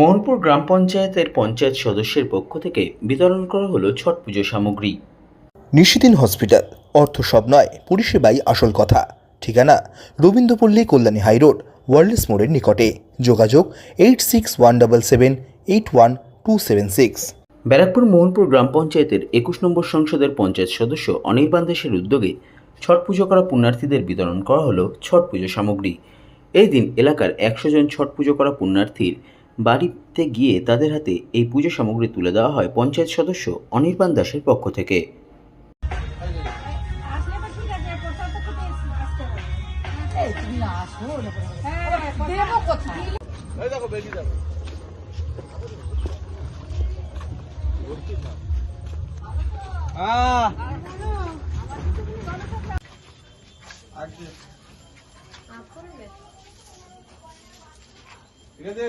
মোহনপুর গ্রাম পঞ্চায়েতের পঞ্চায়েত সদস্যের পক্ষ থেকে বিতরণ করা হলো ছট পুজো সামগ্রী। নিশিদিন হসপিটাল অর্থ সব নয় পরিষেবাই আসল কথা। ঠিকানা রবীন্দ্রপল্লী কল্যাণী হাইরোড ওয়ার্ল্ডস মোড়ের নিকটে। যোগাযোগ eight six one double seven eight one two seven six. Barrackpore Mohanpur গ্রাম পঞ্চায়েতের একুশ নম্বর সংসদের পঞ্চায়েত সদস্য অনির্বাণ দাসের উদ্যোগে ছট পুজো করা পুণ্যার্থীদের বিতরণ করা হলো ছট পুজো সামগ্রী। এই দিন এলাকার একশো জন ছট পুজো করা পুণ্যার্থীর বাড়িতে গিয়ে তাদের হাতে এই পুজো সামগ্রী তুলে দেওয়া হয় পঞ্চায়েত সদস্য অনির্বাণ দাসের পক্ষ থেকে। ঠিক আছে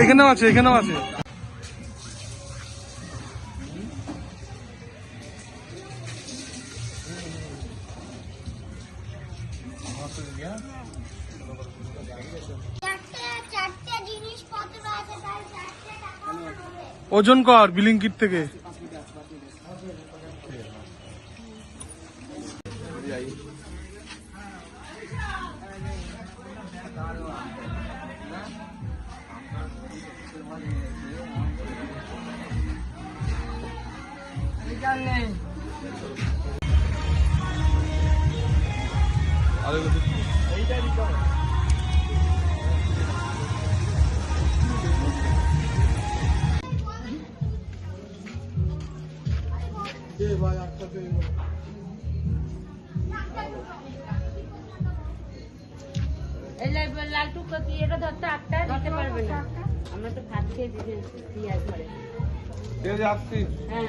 এখানেও আছে এখানেও আছে। ওজন কর বিলিং কিট থেকে। এই লাই- লালটু কি এটা ধরতে আটটা দিতে পারবে না। আমরা তো ভাত খেয়ে দিয়েছি পিঁয়াজ ঠিক আছে আসছি। হ্যাঁ।